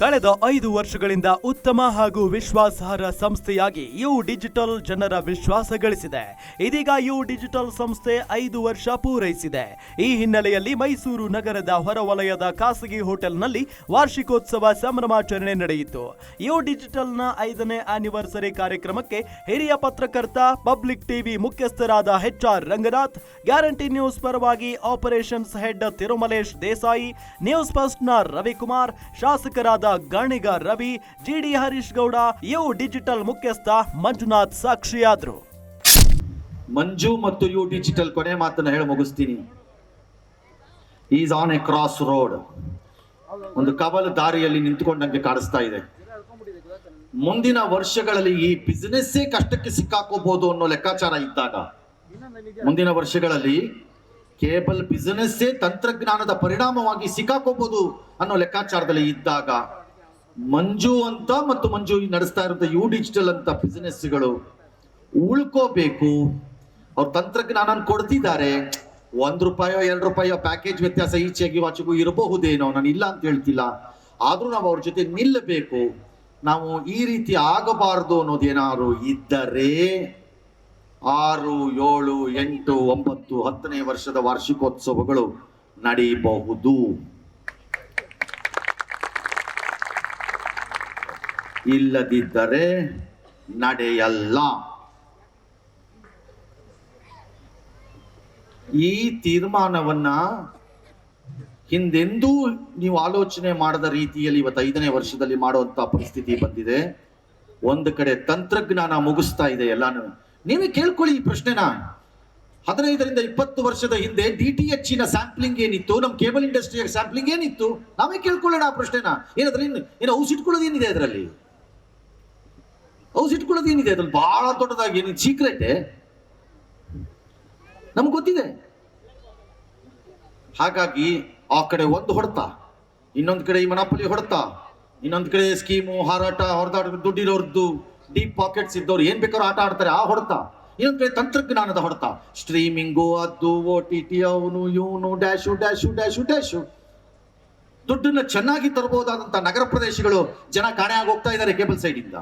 ಕಳೆದ ಐದು ವರ್ಷಗಳಿಂದ ಉತ್ತಮ ಹಾಗೂ ವಿಶ್ವಾಸಾರ್ಹ ಸಂಸ್ಥೆಯಾಗಿ ಯು ಡಿಜಿಟಲ್ ಜನರ ವಿಶ್ವಾಸ ಗಳಿಸಿದೆ. ಇದೀಗ ಯು ಡಿಜಿಟಲ್ ಸಂಸ್ಥೆ ಐದು ವರ್ಷ ಪೂರೈಸಿದೆ. ಈ ಹಿನ್ನೆಲೆಯಲ್ಲಿ ಮೈಸೂರು ನಗರದ ಹೊರವಲಯದ ಖಾಸಗಿ ಹೋಟೆಲ್ನಲ್ಲಿ ವಾರ್ಷಿಕೋತ್ಸವ ಸಂಭ್ರಮಾಚರಣೆ ನಡೆಯಿತು. ಯು ಡಿಜಿಟಲ್ನ ಐದನೇ ಆನಿವರ್ಸರಿ ಕಾರ್ಯಕ್ರಮಕ್ಕೆ ಹಿರಿಯ ಪತ್ರಕರ್ತ, ಪಬ್ಲಿಕ್ ಟಿವಿ ಮುಖ್ಯಸ್ಥರಾದ H R Ranganath, guarantee news ಪರವಾಗಿ operations head Thirumalesh Desai, news ಫಸ್ಟ್ನ Ravikumar, ಶಾಸಕರಾದ Ganiga Ravi G D Harish Gowda, U digital ಮುಖ್ಯಸ್ಥ ಮಂಜುನಾಥ್ ಸಾಕ್ಷಿಯಾದ್ರು. ಮಂಜು ಮತ್ತು ಯು ಡಿಜಿಟಲ್ ಕೊನೆ ಮಾತನ್ನ ಹೇಳಿ ಮುಗಿಸ್ತೀನಿ. Is on a cross road ಒಂದು ಕವಲು ದಾರಿಯಲ್ಲಿ ನಿಂತುಕೊಂಡಂಗೆ ಕಾಣಿಸ್ತಾ ಇದೆ. ಮುಂದಿನ ವರ್ಷಗಳಲ್ಲಿ ಈ ಬಿಸಿನೆಸ್ಸೇ ಕಷ್ಟಕ್ಕೆ ಸಿಕ್ಕಾಕೋಬಹುದು ಅನ್ನೋ ಲೆಕ್ಕಾಚಾರ ಇದ್ದಾಗ, ಮುಂದಿನ ವರ್ಷಗಳಲ್ಲಿ ಕೇಬಲ್ ಬಿಸಿನೆಸ್ಸೇ ತಂತ್ರಜ್ಞಾನದ ಪರಿಣಾಮವಾಗಿ ಸಿಕ್ಕಾಕೋಬಹುದು ಅನ್ನೋ ಲೆಕ್ಕಾಚಾರದಲ್ಲಿ ಇದ್ದಾಗ ಮಂಜು ಅಂತ ಮತ್ತು ಮಂಜು ನಡೆಸ್ತಾ ಇರುವಂತ ಯು ಡಿಜಿಟಲ್ ಅಂತ ಬಿಸಿನೆಸ್ಗಳು ಉಳ್ಕೋಬೇಕು. ಅವ್ರ ತಂತ್ರಜ್ಞಾನ ಕೊಡ್ತಿದ್ದಾರೆ. ಒಂದ್ ರೂಪಾಯೋ, ಎರಡು ರೂಪಾಯೋ ಪ್ಯಾಕೇಜ್ ವ್ಯತ್ಯಾಸ ಈಚೆಗೆ ವಾಚಿಗೂ ಇರಬಹುದೇನೋ ನಾನು ಇಲ್ಲ ಅಂತ ಹೇಳ್ತಿಲ್ಲ. ಆದ್ರೂ ನಾವು ಅವ್ರ ಜೊತೆ ನಿಲ್ಲಬೇಕು ನಾವು ಈ ರೀತಿ ಆಗಬಾರದು ಅನ್ನೋದೇನಾದ್ರು ಇದ್ದರೆ ಆರು, ಏಳು, ಎಂಟು, ಒಂಬತ್ತು, ಹತ್ತನೇ ವರ್ಷದ ವಾರ್ಷಿಕೋತ್ಸವಗಳು ನಡೀಬಹುದು. ಇಲ್ಲದಿದ್ದರೆ ನಡೆಯಲ್ಲ. ಈ ತೀರ್ಮಾನವನ್ನ ಹಿಂದೆಂದೂ ನೀವು ಆಲೋಚನೆ ಮಾಡದ ರೀತಿಯಲ್ಲಿ ಇವತ್ತು ಐದನೇ ವರ್ಷದಲ್ಲಿ ಮಾಡುವಂತ ಪರಿಸ್ಥಿತಿ ಬಂದಿದೆ. ಒಂದು ಕಡೆ ತಂತ್ರಜ್ಞಾನ ಮುಗಿಸ್ತಾ ಇದೆ ಎಲ್ಲಾನು. ನೀವೇ ಕೇಳ್ಕೊಳ್ಳಿ ಈ ಪ್ರಶ್ನೆನ. ಹದಿನೈದರಿಂದ ಇಪ್ಪತ್ತು ವರ್ಷದ ಹಿಂದೆ ಡಿ ಟಿ ಎಚ್ನ ಸ್ಯಾಂಪ್ಲಿಂಗ್ ಏನಿತ್ತು? ನಮ್ಮ ಕೇಬಲ್ ಇಂಡಸ್ಟ್ರಿಯ ಸ್ಯಾಂಪ್ಲಿಂಗ್ ಏನಿತ್ತು? ನಾವೇ ಕೇಳ್ಕೊಳ್ಳೋಣ ಆ ಪ್ರಶ್ನೆನ. ಏನಾದ್ರೆ ಇನ್ನು ಏನು ಇಟ್ಕೊಳ್ಳೋದು ಏನಿದೆ ಅದರಲ್ಲಿ? ಔಸ್ ಇಟ್ಕೊಳ್ಳೋದು ಏನಿದೆ? ಅದ್ರಲ್ಲಿ ಬಹಳ ದೊಡ್ಡದಾಗಿ ಏನು ಸೀಕ್ರೆಟ್ ನಮ್ಗೆ ಗೊತ್ತಿದೆ. ಹಾಗಾಗಿ ಆ ಕಡೆ ಒಂದು ಹೊಡೆತ, ಇನ್ನೊಂದು ಕಡೆ ಈ ಮನಪಲ್ಲಿ ಹೊಡೆತ, ಇನ್ನೊಂದು ಕಡೆ ಸ್ಕೀಮು ಹಾರಾಟ ಹೊಡೆದಾಡ ದುಡ್ಡಿರೋರ್ದು ಡೀಪ್ ಪಾಕೆಟ್ಸ್ ಇದ್ದವ್ರು ಏನ್ ಬೇಕಾದ್ರೂ ಆಟ ಆಡ್ತಾರೆ, ಆ ಹೊಡೆತ. ಇನ್ನೊಂದು ಕಡೆ ತಂತ್ರಜ್ಞಾನದ ಹೊಡೆತ. ಸ್ಟ್ರೀಮಿಂಗು ಅದು ಓ ಟಿ ಟಿ ಅವನು, ಇವನು ಡ್ಯಾಶು ಡ್ಯಾಶು ಡ್ಯಾಶು ಡ್ಯಾಶು ದುಡ್ಡನ್ನು ಚೆನ್ನಾಗಿ ತರಬಹುದಾದಂತ ನಗರ ಪ್ರದೇಶಗಳು ಜನ ಕಾಣೆ ಆಗಿ ಇದ್ದಾರೆ ಕೇಬಲ್ ಸೈಡ್ ಇಂದ.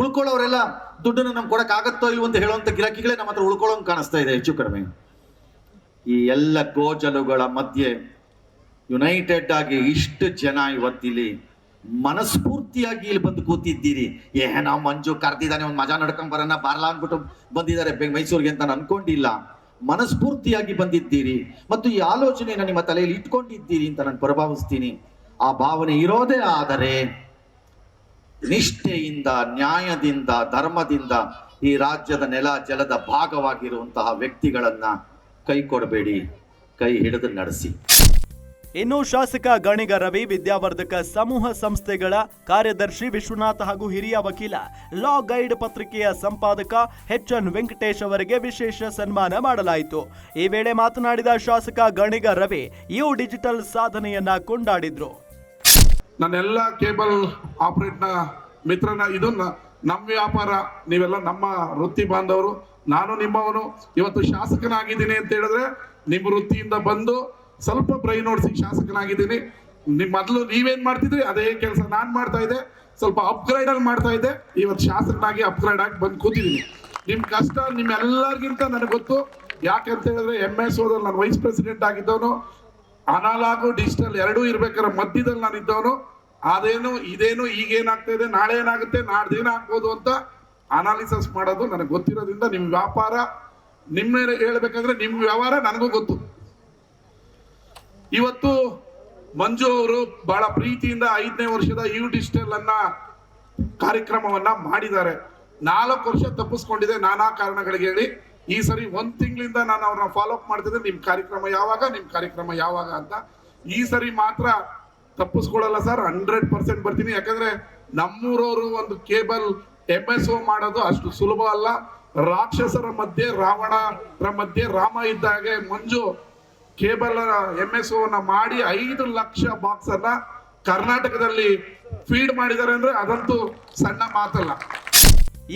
ಉಳ್ಕೊಳ್ಳೋರೆಲ್ಲ ದುಡ್ಡನ್ನು ನಮ್ಗೆ ಕೊಡಕ್ ಆಗತ್ತೋ ಇಲ್ವೋ ಅಂತ ಹೇಳುವಂತ ಗಿರಾಕಿಗಳೇ ನಮ್ಮ ಹತ್ರ ಉಳ್ಕೊಳ್ಳೋಂಗ್ ಕಾಣಿಸ್ತಾ ಇದೆ ಹೆಚ್ಚು ಕಡಿಮೆ. ಈ ಎಲ್ಲ ಗೋಜಲುಗಳ ಮಧ್ಯೆ ಯುನೈಟೆಡ್ ಆಗಿ ಇಷ್ಟು ಜನ ಇವತ್ತಿಲ್ಲಿ ಮನಸ್ಫೂರ್ತಿಯಾಗಿ ಇಲ್ಲಿ ಬಂದು ಕೂತಿದ್ದೀರಿ. ಏನೋ ಮಂಜು ಕರ್ದಿದ್ದಾನೆ, ಒಂದು ಮಜಾ ನಡ್ಕೊಂಡ್ ಬರೋಣ, ಬಾರ್ಲಾ ಅಂದ್ಬಿಟ್ಟು ಬಂದಿದ್ದಾರೆ ಮೈಸೂರಿಗೆ ಅಂತ ನಾನು ಅನ್ಕೊಂಡಿಲ್ಲ. ಮನಸ್ಫೂರ್ತಿಯಾಗಿ ಬಂದಿದ್ದೀರಿ. ಮತ್ತು ಈ ಆಲೋಚನೆಯನ್ನು ನಿಮ್ಮ ತಲೆಯಲ್ಲಿ ಇಟ್ಕೊಂಡಿದ್ದೀರಿ ಅಂತ ನಾನು ಪ್ರಭಾವಿಸ್ತೀನಿ. ಆ ಭಾವನೆ ಇರೋದೇ ಆದರೆ ನಿಷ್ಠೆಯಿಂದ, ನ್ಯಾಯದಿಂದ, ಧರ್ಮದಿಂದ ಈ ರಾಜ್ಯದ ನೆಲ ಜಲದ ಭಾಗವಾಗಿರುವಂತಹ ವ್ಯಕ್ತಿಗಳನ್ನ ಕೈ ಕೊಡಬೇಡಿ, ಕೈ ಹಿಡಿದು ನಡೆಸಿ. ಇನ್ನು ಶಾಸಕ ಗಣಿಗ ರವಿ, ವಿದ್ಯಾವರ್ಧಕ ಸಮೂಹ ಸಂಸ್ಥೆಗಳ ಕಾರ್ಯದರ್ಶಿ ವಿಶ್ವನಾಥ್ ಹಾಗೂ ಹಿರಿಯ ವಕೀಲ, ಲಾ ಗೈಡ್ ಪತ್ರಿಕೆಯ ಸಂಪಾದಕ ಎಚ್ ಎನ್ ವೆಂಕಟೇಶ್ ಅವರಿಗೆ ವಿಶೇಷ ಸನ್ಮಾನ ಮಾಡಲಾಯಿತು. ಈ ವೇಳೆ ಮಾತನಾಡಿದ ಶಾಸಕ ಗಣಿಗ ರವಿ ಯು ಡಿಜಿಟಲ್ ಸಾಧನೆಯನ್ನ ಕೊಂಡಾಡಿದ್ರು. ನನ್ನೆಲ್ಲ ಕೇಬಲ್ ಆಪರೇಟ್ನ ಮಿತ್ರನ, ಇದು ನಮ್ಮ ವ್ಯಾಪಾರ, ನೀವೆಲ್ಲ ನಮ್ಮ ವೃತ್ತಿ ಬಾಂಧವರು, ನಾನು ನಿಮ್ಮವನು, ಇವತ್ತು ಶಾಸಕನಾಗಿದ್ದೀನಿ ಅಂತ ಹೇಳಿದ್ರೆ ನಿಮ್ಮ ವೃತ್ತಿಯಿಂದ ಬಂದು ಸ್ವಲ್ಪ ಬ್ರೈನ್ ಓಡಿಸಿ ಶಾಸಕನಾಗಿದ್ದೀನಿ. ನಿಮ್ಮ ಮೊದಲು ನೀವೇನ್ ಮಾಡ್ತಿದ್ರಿ, ಅದೇ ಕೆಲಸ ನಾನ್ ಮಾಡ್ತಾ ಇದ್ದೆ, ಸ್ವಲ್ಪ ಅಪ್ಗ್ರೇಡ್ ಆಗಿ ಮಾಡ್ತಾ ಇದ್ದೆ, ಇವತ್ತು ಶಾಸಕನಾಗಿ ಅಪ್ಗ್ರೇಡ್ ಆಗಿ ಬಂದು ಕೂತಿದ್ದೀನಿ. ನಿಮ್ ಕಷ್ಟ, ನಿಮ್ಮೆಲ್ಲರಿಗಿಂತ ನನಗೆ ಗೊತ್ತು. ಯಾಕಂತ ಹೇಳಿದ್ರೆ ಎಂ ಎಸ್ ಓದಲ್ಲಿ ನಾನು ವೈಸ್ ಪ್ರೆಸಿಡೆಂಟ್ ಆಗಿದ್ದವನು ಅನಾಲಾಗು ಡಿಜಿಟಲ್ ಎರಡೂ ಇರ್ಬೇಕಾದ್ರೆ ಮಧ್ಯದಲ್ಲಿ ನಾನು ಇದ್ದವನು, ಅದೇನು, ಇದೇನು, ಈಗೇನಾಗ್ತಾ ಇದೆ ನಾಳೆ ಏನಾಗುತ್ತೆ ನಾಡ್ದೇನು ಆಗ್ಬೋದು ಅಂತ ಅನಾಲಿಸಿಸ್ ಮಾಡೋದು ನನಗೆ ಗೊತ್ತಿರೋದ್ರಿಂದ ನಿಮ್ಮ ವ್ಯಾಪಾರ ನಿಮ್ಮ ಹೇಳ್ಬೇಕಂದ್ರೆ ನಿಮ್ಮ ವ್ಯವಹಾರ ನನಗೂ ಗೊತ್ತು. ಇವತ್ತು ಮಂಜು ಅವರು ಬಹಳ ಪ್ರೀತಿಯಿಂದ ಐದನೇ ವರ್ಷದ ಯು ಡಿಜಿಟಲ್ ಅನ್ನ ಕಾರ್ಯಕ್ರಮವನ್ನ ಮಾಡಿದ್ದಾರೆ. ನಾಲ್ಕು ವರ್ಷ ತಪ್ಪಿಸ್ಕೊಂಡಿದೆ ನಾನಾ ಕಾರಣಗಳಿಗೆ ಹೇಳಿ. ಈ ಸರಿ ಒಂದ್ ತಿಂಗಳಿಂದ ನಾನು ಅವ್ರನ್ನ ಫಾಲೋ ಅಪ್ ಮಾಡ್ತಿದ್ದೆ, ನಿಮ್ ಕಾರ್ಯಕ್ರಮ ಯಾವಾಗ, ನಿಮ್ ಕಾರ್ಯಕ್ರಮ ಯಾವಾಗ ಅಂತ. ಈ ಸರಿ ಮಾತ್ರ ತಪ್ಪಿಸ್ಕೊಳ್ಳಲ್ಲ ಸರ್ ಹಂಡ್ರೆಡ್ ಪರ್ಸೆಂಟ್ ಬರ್ತೀನಿ. ಯಾಕಂದ್ರೆ ನಮ್ಮೂರವರು ಒಂದು ಕೇಬಲ್ ಎಂ ಎಸ್ ಓ ಮಾಡೋದು ಅಷ್ಟು ಸುಲಭ ಅಲ್ಲ. ರಾಕ್ಷಸರ ಮಧ್ಯೆ, ರಾವಣರ ಮಧ್ಯೆ ರಾಮ ಇದ್ದ ಹಾಗೆ ಮಂಜು ಕೇಬಲ್ ಎಂ ಎಸ್ ಓನ ಮಾಡಿ ಐದು ಲಕ್ಷ ಬಾಕ್ಸ್ ಅನ್ನ ಕರ್ನಾಟಕದಲ್ಲಿ ಫೀಡ್ ಮಾಡಿದ್ದಾರೆ ಅಂದ್ರೆ ಅದಂತೂ ಸಣ್ಣ ಮಾತಲ್ಲ.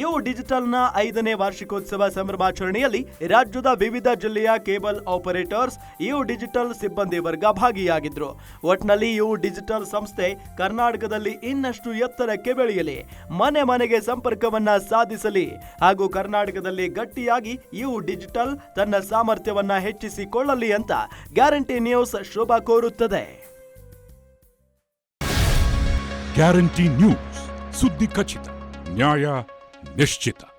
ಯು ಡಿಜಿಟಲ್ನ ಐದನೇ ವಾರ್ಷಿಕೋತ್ಸವ ಸಂಭ್ರಮಾಚರಣೆಯಲ್ಲಿ ರಾಜ್ಯದ ವಿವಿಧ ಜಿಲ್ಲೆಯ ಕೇಬಲ್ ಆಪರೇಟರ್ಸ್ ಯು ಡಿಜಿಟಲ್ ಸಿಬ್ಬಂದಿ ವರ್ಗ ಭಾಗಿಯಾಗಿದ್ರು. ಒಟ್ನಲ್ಲಿ ಯು ಡಿಜಿಟಲ್ ಸಂಸ್ಥೆ ಕರ್ನಾಟಕದಲ್ಲಿ ಇನ್ನಷ್ಟು ಎತ್ತರಕ್ಕೆ ಬೆಳೆಯಲಿ. ಮನೆ ಮನೆಗೆ ಸಂಪರ್ಕವನ್ನ ಸಾಧಿಸಲಿ. ಹಾಗೂ ಕರ್ನಾಟಕದಲ್ಲಿ ಗಟ್ಟಿಯಾಗಿ ಯು ಡಿಜಿಟಲ್ ತನ್ನ ಸಾಮರ್ಥ್ಯವನ್ನ ಹೆಚ್ಚಿಸಿಕೊಳ್ಳಲಿ ಅಂತ ಗ್ಯಾರಂಟಿ ನ್ಯೂಸ್ ಶುಭ ಕೋರುತ್ತದೆ. ಗ್ಯಾರಂಟಿ ನ್ಯೂಸ್ ಸುದ್ದಿ ಖಚಿತ, ನ್ಯಾಯ не.